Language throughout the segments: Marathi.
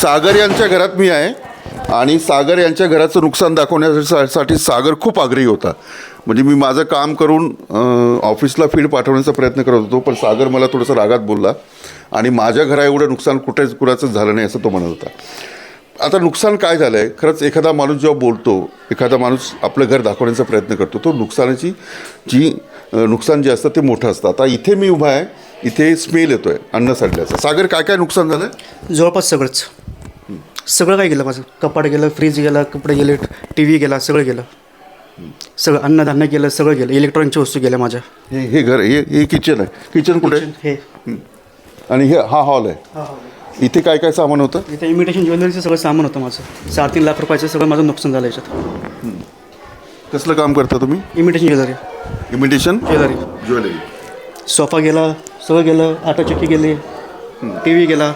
सागर यांच्या घरात मी आहे आणि सागर यांच्या घराचं नुकसान दाखवण्यासाठी सागर खूप आग्रही होता. म्हणजे मी माझं काम करून ऑफिसला फीड पाठवण्याचा प्रयत्न करत होतो पण सागर मला थोडंसं रागात बोलला आणि माझ्या घरा एवढं नुकसान कुठेच कुणाचं झालं नाही असं तो म्हणत होता. आता नुकसान काय झालं आहे खरंच एखादा माणूस जेव्हा बोलतो एखादा माणूस आपलं घर दाखवण्याचा प्रयत्न करतो तो नुकसानाची जी नुकसान जे असतं ते मोठं असतं. आता इथे मी उभा आहे इथे स्मेल येतो आहे अन्न सडल्याचं सागर काय काय नुकसान झालं जवळपास सगळंच. सगळं काय गेलं माझं? कपाट गेलं फ्रीज गेलं कपडे गेले टी व्ही गेला सगळं गेलं. सगळं अन्नधान्य गेलं सगळं गेलं. इलेक्ट्रॉनिकच्या वस्तू गेल्या माझ्या. हे हे घर हे हे किचन आहे. किचन कुठे? आहे हे. आणि हे हा हॉल आहे. इथे काय काय सामान होतं? इथे इमिटेशन ज्वेलरीचं सगळं सामान होतं माझं. साडेतीन लाख रुपयाचं सगळं माझं नुकसान झालं याच्यात. कसलं काम करता तुम्ही? Imitation jewellery imitation jewellery jewellery sofa गेला सगळं गेलं आटा चक्की गेली टी व्ही गेला.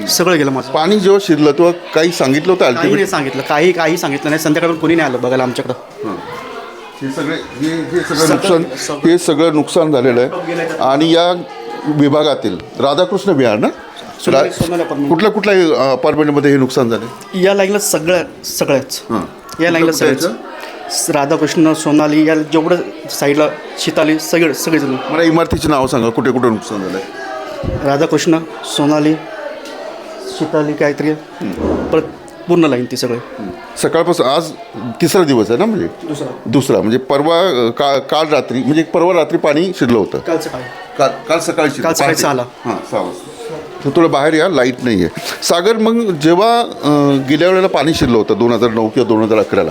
सगळं गेलं माझं पाणी जेव्हा शिरलं तेव्हा काही सांगितलं होतं काही अल्टिमेट नाही सांगितलं काही काही सांगितलं नाही. संध्याकाळून कोणी नाही आलं बघायला आमच्याकडं. हे. सगळे हे हे सगळं नुकसान. हे सगळं नुकसान झालेलं आहे. आणि या विभागातील राधाकृष्ण विहार ना? apartment. कुठल्या कुठल्या अपार्टमेंटमध्ये हे नुकसान झाले? या लाईनला सगळ्या सगळ्याच हां. या लाईनला कुठलं सगळ्याच राधाकृष्ण सोनाली या जेवढं साईडला शिताली सगळे सगळेजण. मला इमारतीची नावं सांगा कुठे कुठे नुकसान झालं राधाकृष्ण सोनाली शिताली काहीतरी परत पूर्ण लाईन ती सगळे. सकाळपासून आज तिसरा दिवस आहे ना म्हणजे? दुसरा. दुसरा. म्हणजे परवा अ, का काल रात्री म्हणजे परवा रात्री पाणी शिरलं होतं. कालचं काय काल काल सकाळी शिरलं. काल सकाळी पहाटे. सहाला. हां सहा वाजता. तर तुला बाहेर या लाइट नाही आहे. सागर मग जेव्हा अ, गेल्या वेळेला पाणी शिरलं होतं दोन हजार नऊ किंवा दोन हजार अकराला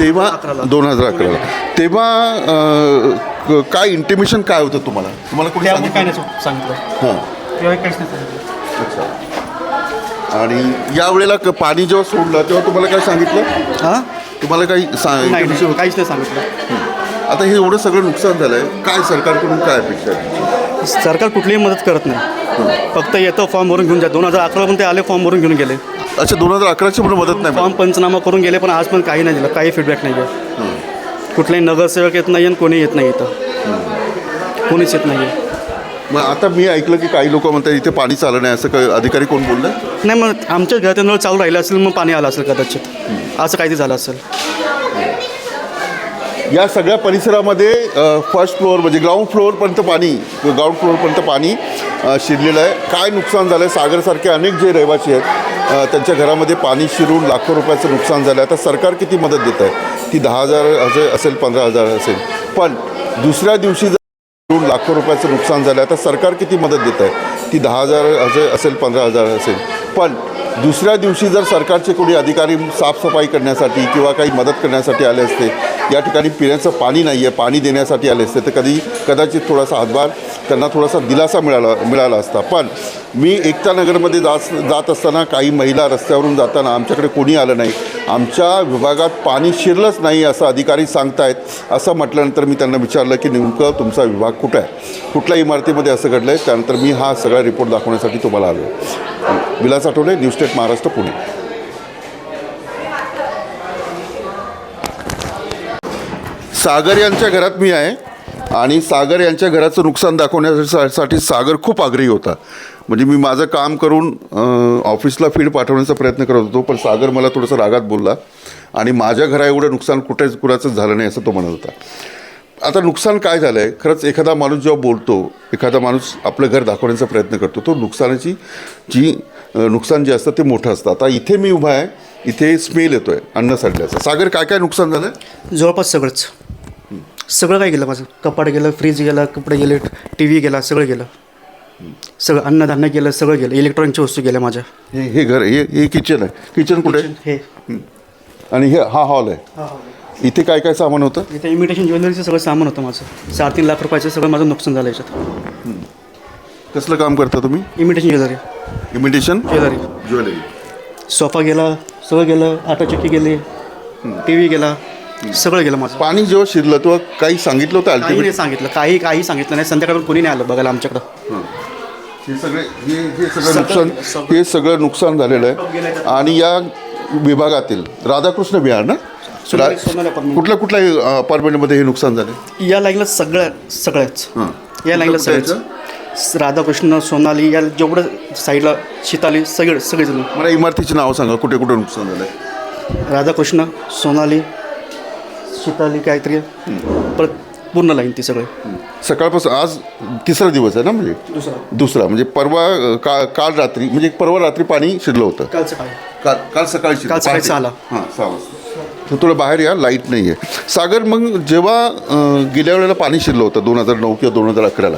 तेव्हा अकराला. दोन हजार अकराला. तेव्हा अ, क- काय इंटिमेशन काय होतं तुम्हाला? तुम्हाला कोणी त्यामुळे काय सांगितलं नाही सांगितलं. हां. काहीच नाही सांगितलं. अच्छा. आणि यावेळेला क- पाणी जेव्हा सोडलं तेव्हा तुम्हाला काय सांगितलं? हां? तुम्हाला काही सा नाही intimation नाही, काहीच नाही सांगितलं. आता हे एवढं सगळं नुकसान झालं आहे काय सरकारकडून काय अपेक्षा आहे? सरकार कुठलीही मदत करत नाही. फक्त येतं फॉर्म भरून घेऊन जा दोन हजार अकरा पण ते आले फॉर्म भरून घेऊन गेले. अच्छा दोन हजार अकराची पण मदत नाही फॉर्म पंचनामा करून गेले पण आज पण काही नाही दिलं. काही फीडबॅक नाही आहे कुठलाही नगरसेवक येत नाही आणि कोणी येत नाही इथं. कोणीच येत नाही आहे मग आता मी ऐकलं की काही लोक म्हणतात इथे पाणी चाललं नाही. असं काही अधिकारी कोण बोललं? नाही मग आमच्या घरात चालू राहिलं असेल मग पाणी आलं असेल कदाचित. असं काहीतरी झालं असेल. या सगळ्या परिसरामध्ये फर्स्ट फ्लोअर म्हणजे ग्राउंड फ्लोअरपर्यंत पाणी ग्राउंड फ्लोअरपर्यंत पाणी शिरलेलं आहे. काय नुकसान झालं आहे सागरसारखे अनेक जे रहिवासी आहेत त्यांच्या घरामध्ये पाणी शिरून लाखो रुपयाचं नुकसान झालं आहे आता सरकार किती मदत देत आहे ती दहा हजार असे- असेल पंधरा हजार असेल. पण दुसऱ्या दिवशी दोन लाखो रुपयाचं नुकसान झालं आहे आता सरकार किती मदत देत आहे ती दहा हजार असे असेल पंधरा हजार असेल. पण दुसऱ्या दिवशी जर सरकारचे कोणी अधिकारी साफसफाई करण्यासाठी किंवा काही मदत करण्यासाठी आले असते या ठिकाणी पिण्याचं पाणी नाही आहे पाणी देण्यासाठी आले असते तर कधी कदाचित थोडासा हातभार त्यांना थोडासा दिलासा मिळाला मिळाला असता. पण मी एकता नगरमध्ये जात जात असताना काही महिला रस्त्यावरून जाताना आमच्याकडे कोणी आलं नाही. आमच्या विभागात पाणी शिरलंच नाही असं अधिकारी सांगतायत. असं म्हटल्यानंतर मी त्यांना विचारलं की नेमकं तुमचा विभाग कुठं आहे? कुठल्या इमारतीमध्ये असं घडलं आहे त्यानंतर मी हा सगळा रिपोर्ट दाखवण्यासाठी तुम्हाला आलो. विलास आठवले न्यूज स्टेट महाराष्ट्र पुणे सागर यांच्या घरात मी आहे आणि सागर यांच्या घराचं नुकसान दाखवण्यासाठी सागर खूप आग्रही होता. म्हणजे मी माझं काम करून ऑफिसला फीड पाठवण्याचा प्रयत्न करत होतो पण सागर मला थोडंसं रागात बोलला. आणि माझ्या घरा एवढं नुकसान कुठेच कुणाचं झालं नाही असं तो म्हणत होता. आता नुकसान काय झालं आहे खरंच एखादा माणूस जेव्हा बोलतो एखादा माणूस आपलं घर दाखवण्याचा प्रयत्न करतो तो नुकसानाची जी नुकसान जे असतं ते मोठं असतं. आता इथे मी उभा आहे इथे स्मेल येतो आहे अन्न सडल्याचं. सागर काय काय नुकसान झालं? आहे जवळपास सगळंच. सगळं काय गेलं माझं? कपाट गेलं फ्रीज गेला कपडे गेले टी व्ही गेला सगळं गेलं. सगळं अन्नधान्य गेलं सगळं गेलं. इलेक्ट्रॉनिकच्या वस्तू गेल्या माझ्या. हे हे घर हे हे किचन आहे. किचन कुठे? हे. आणि हे हा हॉल आहे. इथे काय काय सामान होतं? इथे इमिटेशन ज्वेलरीचं सगळं सामान होतं माझं. साडेतीन लाख रुपयाचं सगळं माझं नुकसान झालं याच्यात. कसलं काम करता तुम्ही? Imitation jewellery imitation jewellery jewellery sofa गेला सगळं गेलं आटा चक्की गेली टी व्ही गेला सगळं गेलं माझं. पाणी जेव्हा शिरलं तेव्हा काही सांगितलं होतं काही अल्टिमेट नाही सांगितलं काही काही सांगितलं नाही. संध्याकाळून कोणी नाही आलं बघायला आमच्याकडं. हे. सगळे हे हे सगळं नुकसान. हे सगळं नुकसान झालेलं आहे. आणि या विभागातील. राधाकृष्ण विहार ना? रा-. कुठल्या कुठल्या अपार्टमेंटमध्ये हे नुकसान झाले? या लाईनला सगळ्या सगळ्याच. हां. या लाईनला कुठलं सगळ्याच. राधाकृष्ण सोनाली या जेवढं साईडला शीताली सगळे सगळेजण. मला इमारतीची नावं सांगा कुठे कुठे नुकसान झालं राधाकृष्ण सोनाली शीताली काहीतरी. परत पूर्ण लाईन ती सगळे. सकाळपासून आज तिसरा दिवस आहे ना म्हणजे? दुसरा. दुसरा. म्हणजे परवा अ, का काल रात्री म्हणजे परवा रात्री पाणी शिरलं होतं. कालचं काय काल काल सकाळी शिरलं. काल सकाळी पहाटे. सहाला. हां सहा वाजता. तर तुला बाहेर या लाइट नाही आहे. सागर मग जेव्हा अ, गेल्या वेळेला पाणी शिरलं होतं दोन हजार नऊ किंवा दोन हजार अकराला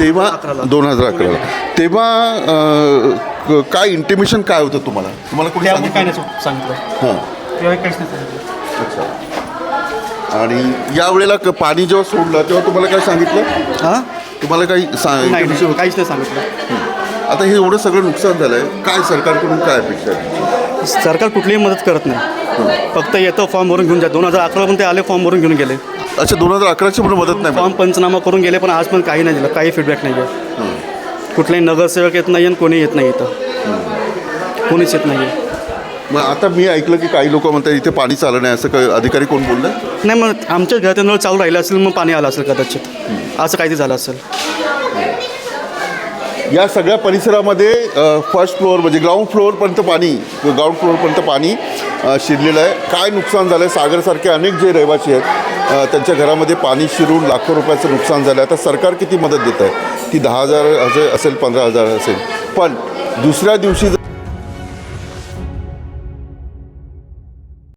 तेव्हा अकराला. दोन हजार अकराला. तेव्हा अ, क- काय इंटिमेशन काय होतं तुम्हाला? तुम्हाला कोणी त्यामुळे काय सांगितलं नाही सांगितलं. हां. काहीच नाही सांगितलं. अच्छा. आणि यावेळेला क- पाणी जेव्हा सोडलं तेव्हा तुम्हाला काय सांगितलं? हां? तुम्हाला काही सा- नाही intimation नाही काहीच नाही सांगितलं. आता हे एवढं सगळं नुकसान झालं आहे काय सरकारकडून काय अपेक्षा आहे? सरकार कुठलीही मदत करत नाही. फक्त येतं फॉर्म भरून घेऊन जा दोन हजार अकरा पण ते आले फॉर्म भरून घेऊन गेले. अच्छा दोन हजार अकराची पण मदत नाही फॉर्म पंचनामा करून गेले पण आज पण काही नाही दिलं. काही फीडबॅक नाही आहे कुठलाही नगरसेवक येत नाही आणि कोणी येत नाही इथं. कोणीच येत नाही मग आता मी ऐकलं की काही लोक म्हणतात इथे पाणी चाललं नाही. असं काही अधिकारी कोण बोललं? नाही मग आमच्या घरात नळ चालू राहिलं असेल मग पाणी आलं असेल कदाचित. असं काहीतरी झालं असेल. या सगळ्या परिसरामध्ये फर्स्ट फ्लोअर म्हणजे ग्राउंड फ्लोअरपर्यंत पाणी ग्राउंड फ्लोअरपर्यंत पाणी शिरलेलं आहे. काय नुकसान झालं आहे सागरसारखे अनेक जे रहिवासी आहेत त्यांच्या घरामध्ये पाणी शिरून लाखो रुपयाचं नुकसान झालं आहे आता सरकार किती मदत देत आहे ती दहा हजार असेल पंधरा हजार असेल. पण दुसऱ्या दिवशी जर